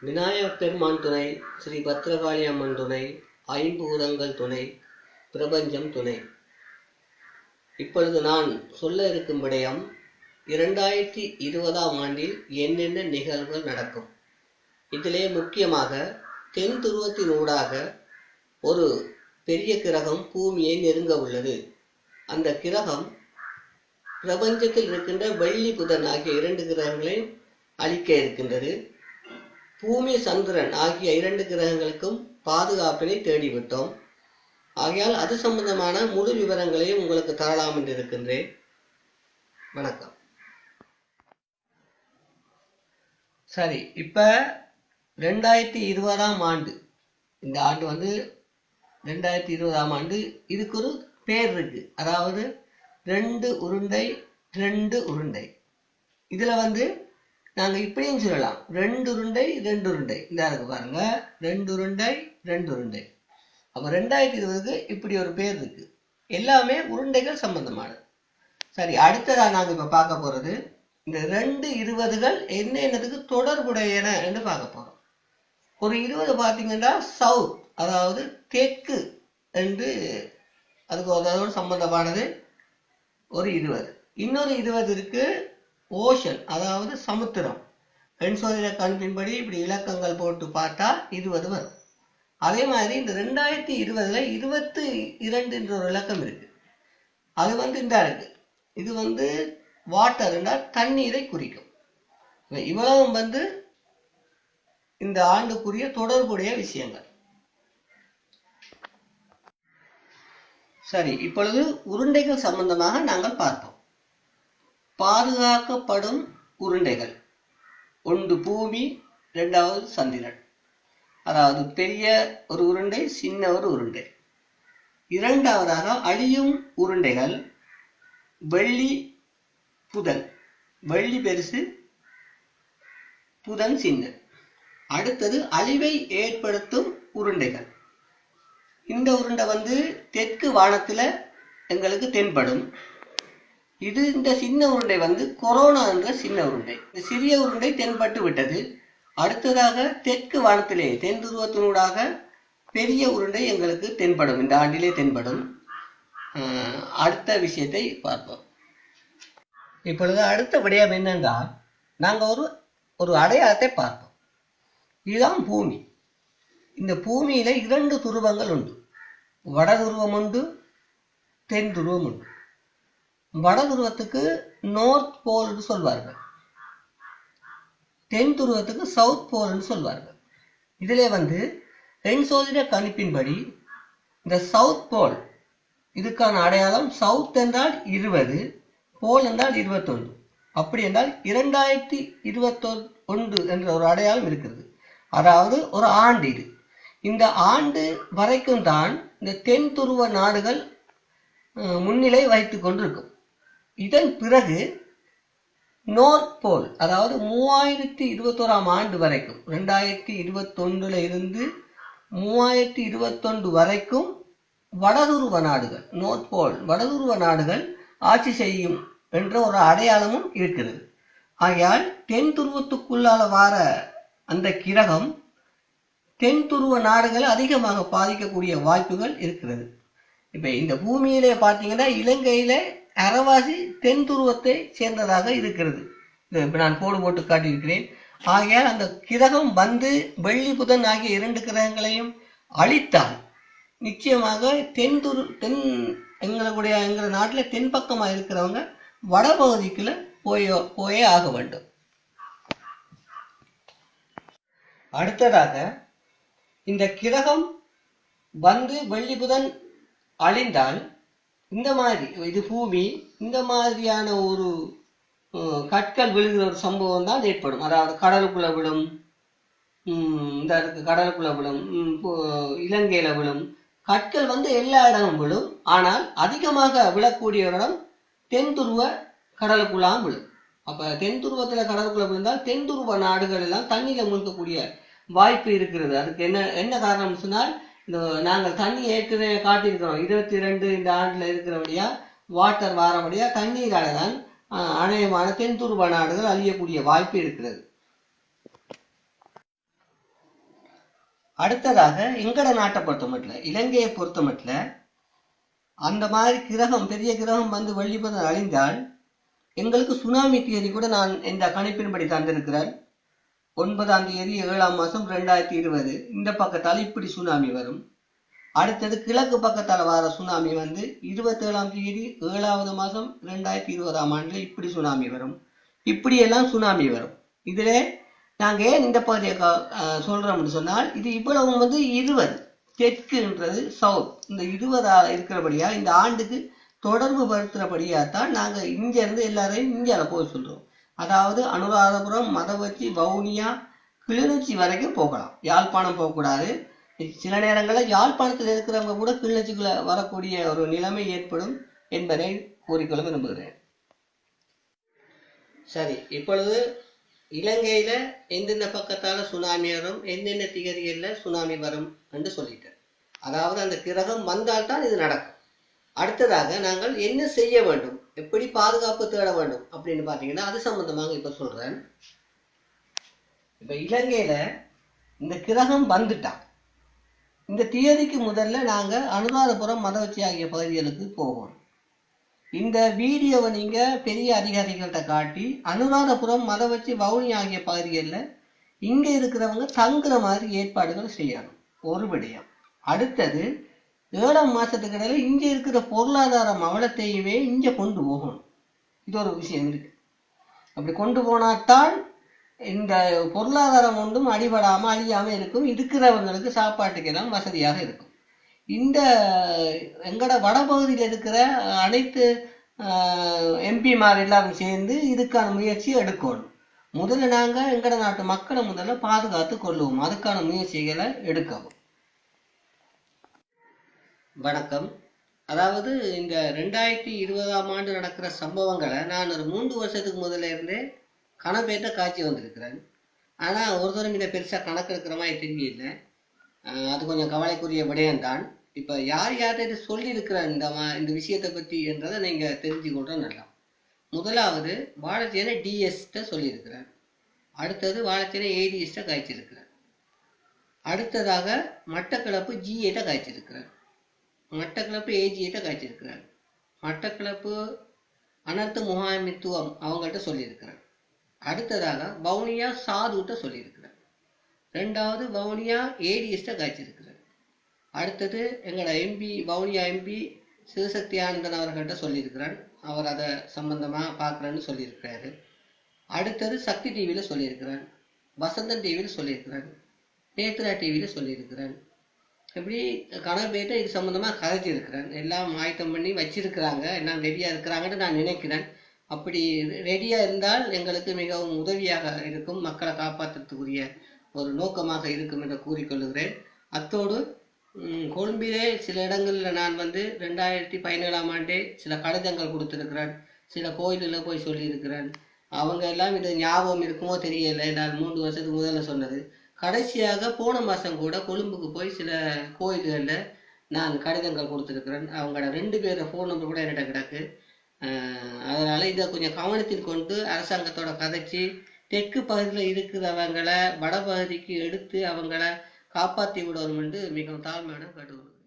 விநாயகப் பெருமான் துணை ஸ்ரீ பத்ரகாளி அம்மன் துணை ஐம்பூதங்கள் துணை பிரபஞ்சம் துணை. இப்பொழுது நான் சொல்ல இருக்கும் விடயம் இரண்டாயிரத்தி இருபதாம் ஆண்டில் என்னென்ன நிகழ்வுகள் நடக்கும்? இதிலே முக்கியமாக தென் துருவத்தின் ஊடாக ஒரு பெரிய கிரகம் பூமியை நெருங்க உள்ளது. அந்த கிரகம் பிரபஞ்சத்தில் இருக்கின்ற வெள்ளி புதன் ஆகிய இரண்டு கிரகங்களை அழிக்க இருக்கின்றது. பூமி சந்திரன் ஆகிய இரண்டு கிரகங்களுக்கும் பாதுகாப்பினை தேடிவிட்டோம். ஆகையால் அது சம்பந்தமான முழு விவரங்களையும் உங்களுக்கு தரலாம் என்று இருக்கின்றேன். வணக்கம். சரி இப்ப ரெண்டாயிரத்தி இருபதாம் ஆண்டு. இந்த ஆண்டு வந்து ரெண்டாயிரத்தி இருபதாம் ஆண்டு இதுக்கு ஒரு பேர் இருக்கு. அதாவது ரெண்டு உருண்டை ரெண்டு உருண்டை. இதுல வந்து நாங்கள் இப்படியும் சொல்லலாம். ரெண்டு உருண்டை ரெண்டு உருண்டை. இந்த இருக்கு பாருங்க. ரெண்டு உருண்டை ரெண்டு உருண்டை. அப்போ ரெண்டாயிரத்தி இருபதுக்கு இப்படி ஒரு பேர் இருக்கு. எல்லாமே உருண்டைகள் சம்பந்தமானது. சரி அடுத்ததாக நாங்கள் இப்போ பார்க்க போகிறது இந்த ரெண்டு இருபதுகள் என்னென்னதுக்கு தொடர்புடையன என்று பார்க்க போகிறோம் ஒரு இருபது பார்த்தீங்கன்னா சவுத் அதாவது தெற்கு என்று அதுக்கு அதோடு சம்பந்தமானது. ஒரு இருபது. இன்னொரு இருபது இருக்குது ஓஷன் அதாவது சமுத்திரம். எண்சோதிட கணிப்பின்படி இப்படி இலக்கங்கள் போட்டு பார்த்தா இருபது வரும். அதே மாதிரி இந்த ரெண்டாயிரத்தி இருபதுல இருபத்து இரண்டு என்ற ஒரு இலக்கம் இருக்கு. அது வந்து இந்த இருக்கு. இது வந்து வாட்டர் என்றால் தண்ணீரை குறிக்கும். இவ்வளவும் வந்து இந்த ஆண்டுக்குரிய தொடர்புடைய விஷயங்கள். சரி இப்பொழுது உருண்டைகள் சம்பந்தமாக நாங்கள் பார்ப்போம். பாதுகாக்கப்படும் உருண்டைகள். ஒன்று பூமி ரெண்டாவது சந்திரன். அதாவது பெரிய ஒரு உருண்டை சின்ன ஒரு உருண்டை. இரண்டாவதாக அழியும் உருண்டைகள் வெள்ளி புதன். வெள்ளி பெருசு புதன் சின்ன. அடுத்தது அழிவை ஏற்படுத்தும் உருண்டைகள். இந்த உருண்டை வந்து தெற்கு வானத்தில் எங்களுக்கு தென்படும். இது இந்த சின்ன உருண்டை வந்து கொரோனா என்ற சின்ன உருண்டை. இந்த சிறிய உருண்டை தென்பட்டு விட்டது. அடுத்ததாக தெற்கு வானத்திலே தென் துருவத்தினூடாக பெரிய உருண்டை எங்களுக்கு தென்படும். இந்த ஆண்டிலே தென்படும். அடுத்த விஷயத்தை பார்ப்போம். இப்பொழுது அடுத்த விடயம் என்னென்றால் நாங்கள் ஒரு ஒரு அடையாளத்தை பார்ப்போம். இதுதான் பூமி. இந்த பூமியில இரண்டு துருவங்கள் உண்டு. வட துருவம் உண்டு தென் துருவம் உண்டு. வட துருவத்துக்கு நோர்த் போல்னு சொல்வார்கள். தென் துருவத்துக்கு சவுத் போல்னு சொல்வார்கள். இதிலே வந்து எண் சோதிட கணிப்பின்படி இந்த சவுத் போல் இதுக்கான அடையாளம் சவுத் என்றால் இருபது போல் என்றால் இருபத்தொன்று. அப்படி என்றால் இரண்டாயிரத்தி இருபத்தொ ஒன்று என்ற ஒரு அடையாளம் இருக்கிறது. அதாவது ஒரு ஆண்டு இது. இந்த ஆண்டு வரைக்கும் தான் இந்த தென் துருவ நாடுகள் முன்னிலை வைத்து கொண்டிருக்கும். இதன் பிறகு நோர்த் போல் அதாவது மூவாயிரத்தி இருபத்தோராம் ஆண்டு வரைக்கும் ரெண்டாயிரத்தி இருபத்தொன்னுல இருந்து மூவாயிரத்தி இருபத்தொன்று வரைக்கும் வடதுருவ நாடுகள் நோர்த் போல் வடதுருவ நாடுகள் ஆட்சி செய்யும் என்ற ஒரு அடையாளமும் இருக்கிறது. ஆகையால் தென் துருவத்துக்குள்ளால வார அந்த கிரகம் தென் துருவ நாடுகள் அதிகமாக பாதிக்கக்கூடிய வாய்ப்புகள் இருக்கிறது. இப்ப இந்த பூமியிலே பார்த்தீங்கன்னா இலங்கையில அரவாசி தென் துருவத்தை சேர்ந்ததாக இருக்கிறது. இது நான் கோடு போட்டு காட்டியிருக்கிறேன். ஆகையால் அந்த கிரகம் வந்து வெள்ளி புதன் ஆகிய இரண்டு கிரகங்களையும் அழித்தால் நிச்சயமாக தென் துரு தென் எங்களுடைய எங்கள் நாட்டில் தென் பக்கமாக இருக்கிறவங்க வடபகுதிக்குள்ள போயோ போயே ஆக வேண்டும். அடுத்ததாக இந்த கிரகம் வந்து வெள்ளி புதன் அழிந்தால் இந்த மாதிரி இது பூமி இந்த மாதிரியான ஒரு கற்கள் விழுகிற ஒரு சம்பவம் தான் ஏற்படும். அதாவது கடலுக்குள்ள விழும் இந்த இருக்கு கடலுக்குள்ள விழும் இலங்கையில் இலங்கையில விழும். கற்கள் வந்து எல்லா இடமும் விழும். ஆனால் அதிகமாக விழக்கூடிய ஒரு இடம் தென் துருவ கடலுக்குள்ளாம் விழும். அப்ப தென் துருவத்தில் கடலுக்குள்ள விழுந்தால் தென் துருவ நாடுகள் எல்லாம் தண்ணியில மூழ்கக்கூடிய வாய்ப்பு இருக்கிறது. அதுக்கு என்ன என்ன காரணம் சொன்னால் நாங்கள் தண்ணி ஏற்கனவே காட்டியிருக்கிறோம். இருபத்தி ரெண்டு இந்த ஆண்டில் இருக்கிறபடியா வாட்டர் வாரபடியா தண்ணீரால தான் அநேகமான தென்துருவ நாடுகள் அழியக்கூடிய வாய்ப்பு இருக்கிறது. அடுத்ததாக எங்கட நாட்டை பொறுத்த மட்டும் இலங்கையை பொறுத்த மட்டும் அந்த மாதிரி கிரகம் பெரிய கிரகம் வந்து வெள்ளிப்பதம் அழிந்தால் எங்களுக்கு சுனாமி தேதி கூட நான் இந்த கணிப்பின்படி தந்திருக்கிறேன் ஒன்பதாம் தேதி ஏழாம் மாதம் ரெண்டாயிரத்தி இருபது. இந்த பக்கத்தால் இப்படி சுனாமி வரும். அடுத்தது கிழக்கு பக்கத்தால் வர சுனாமி வந்து இருபத்தேழாம் தேதி ஏழாவது மாதம் ரெண்டாயிரத்தி இருபதாம் ஆண்டில் இப்படி சுனாமி வரும். இப்படியெல்லாம் சுனாமி வரும். இதில் நாங்கள் ஏன் இந்த பகுதியை சொல்கிறோம்னு சொன்னால் இது இவ்வளவு வந்து இருபது. தெற்குன்றது சவுத். இந்த இருபதால் இருக்கிறபடியா இந்த ஆண்டுக்கு தொடர்பு படுத்துகிறபடியாக தான் நாங்கள் இங்கேருந்து எல்லாரையும் இந்தியாவில் போக சொல்கிறோம் அதாவது அனுராதபுரம் மதவச்சி வவுனியா கிளிநொச்சி வரைக்கும் போகலாம். யாழ்ப்பாணம் போகக்கூடாது. சில நேரங்களில் யாழ்ப்பாணத்தில் இருக்கிறவங்க கூட கிளிநொச்சிக்குள்ள வரக்கூடிய ஒரு நிலைமை ஏற்படும் என்பதை கூறிக்கொள்ள விரும்புகிறேன். சரி இப்பொழுது இலங்கையில் எந்தெந்த பக்கத்தால் சுனாமி வரும் எந்தெந்த திகதிகளில் சுனாமி வரும் என்று சொல்லிட்டேன். அதாவது அந்த கிரகம் வந்தால்தான் இது நடக்கும். அடுத்ததாக நாங்கள் என்ன செய்ய வேண்டும்? எப்படி பாதுகாப்பு தேட வேண்டும் அப்படின்னு பார்த்தீங்கன்னா அது சம்பந்தமாக இப்ப சொல்றேன். இப்ப இலங்கையில இந்த கிரகம் வந்துட்டான் இந்த தியதிக்கு முதல்ல நாங்க அனுராதபுரம் மதவச்சி ஆகிய பகுதிகளுக்கு போவோம். இந்த வீடியோவை நீங்க பெரிய அதிகாரிகள்கிட்ட காட்டி அனுராதபுரம் மதவச்சி வவுனி ஆகிய பகுதிகளில் இங்க இருக்கிறவங்க தங்குற மாதிரி ஏற்பாடுகள் செய்யணும். ஒரு விடயம். அடுத்தது ஏழாம் மாசத்துக்கு இடையில இங்க இருக்கிற பொருளாதார அவலத்தையுமே இங்க கொண்டு போகணும். இது ஒரு விஷயம் இருக்கு. அப்படி கொண்டு போனாத்தான் இந்த பொருளாதாரம் ஒன்றும் அடிபடாம அழியாம இருக்கும். இருக்கிறவங்களுக்கு சாப்பாட்டுக்கு எல்லாம் வசதியாக இருக்கும். இந்த எங்கட வடபகுதியில் இருக்கிற அனைத்து எம்பிமார் எல்லாரும் சேர்ந்து இதுக்கான முயற்சி எடுக்கணும். முதல்ல நாங்கள் எங்கட நாட்டு மக்களை முதல்ல பாதுகாத்து கொள்ளுவோம். அதுக்கான முயற்சிகளை எடுக்கவும். வணக்கம். அதாவது இந்த ரெண்டாயிரத்தி இருபதாம் ஆண்டு நடக்கிற சம்பவங்களை நான் ஒரு மூன்று வருஷத்துக்கு முதல்ல இருந்தே கணப்பேற்ற காட்சி வந்திருக்கிறேன். ஆனால் ஒரு தரம் இதை பெருசாக கணக்கெடுக்கிற மாதிரி தெரியல அது கொஞ்சம் கவலைக்குரிய விடயம்தான். இப்போ யார் யார்கிட்ட இதை சொல்லியிருக்கிற இந்த மா- இந்த விஷயத்தை பற்றி என்றதை நீங்கள் தெரிஞ்சுக்கொள்றது நல்லா முதலாவது வாழைச்சேனை டிஎஸ்ட்டை சொல்லியிருக்கிறார் அடுத்தது வாழைச்சேனை ஏடிஎஸ்ட காய்ச்சிருக்கிறார் அடுத்ததாக மட்டக்களப்பு ஜிஏட்ட காய்ச்சிருக்கிறார் மட்டக்களப்பு ஏஜியிட்ட காய்ச்சிருக்கிறார் மட்டக்களப்பு அனர்த்த முகாமித்துவம் அவங்கள்ட்ட சொல்லியிருக்கிறார் அடுத்ததாக வவுனியா சாதுட்ட சொல்லியிருக்கிறார் ரெண்டாவது வவுனியா ஏடிஎஸ்ட காய்ச்சிருக்கிறார் அடுத்தது எங்களோட எம்பி வவுனியா எம்பி சிவசக்தி ஆனந்தன் அவர்கள்ட்ட சொல்லியிருக்கிறார் அவர் அதை சம்பந்தமாக பார்க்குறேன்னு சொல்லியிருக்கிறாரு. அடுத்தது சக்தி டிவியில் சொல்லியிருக்கிறார் வசந்தன் டிவியில் சொல்லியிருக்கிறார் நேத்ரா டிவியில் சொல்லியிருக்கிறார் இப்படி போயிட்டு இது சம்பந்தமா கதைச்சிருக்கிறேன். எல்லாம் ஆயத்தம் பண்ணி வச்சிருக்கிறாங்க. எல்லாம் ரெடியாக இருக்கிறாங்கன்னு நான் நினைக்கிறேன். அப்படி ரெடியாக இருந்தால் எங்களுக்கு மிகவும் உதவியாக இருக்கும். மக்களை காப்பாற்றுறதுக்குரிய ஒரு நோக்கமாக இருக்கும் என்று கூறிக்கொள்கிறேன். அத்தோடு கொழும்பிலே சில இடங்களில் நான் வந்து ரெண்டாயிரத்தி பதினேழாம் ஆண்டே சில கடிதங்கள் கொடுத்துருக்கிறேன். சில கோயிலில் போய் சொல்லியிருக்கிறேன். அவங்க எல்லாம் இது ஞாபகம் இருக்குமோ தெரியலை. நான் மூன்று வருஷத்துக்கு முதல்ல சொன்னது. கடைசியாக போன மாதம் கூட கொழும்புக்கு போய் சில கோயில்களில் நான் கடிதங்கள் கொடுத்துருக்குறேன். அவங்களோட ரெண்டு பேரோட ஃபோன் நம்பர் கூட என்கிட்ட கிடக்கு. அதனால் இதை கொஞ்சம் கவனத்தில் கொண்டு அரசாங்கத்தோட கதைச்சி தெற்கு பகுதியில் இருக்கிறவங்களை வடபகுதிக்கு எடுத்து அவங்கள காப்பாற்றி விடணும் என்று மிகவும் தாழ்மையான கேட்டுக்கொள்கிறேன்.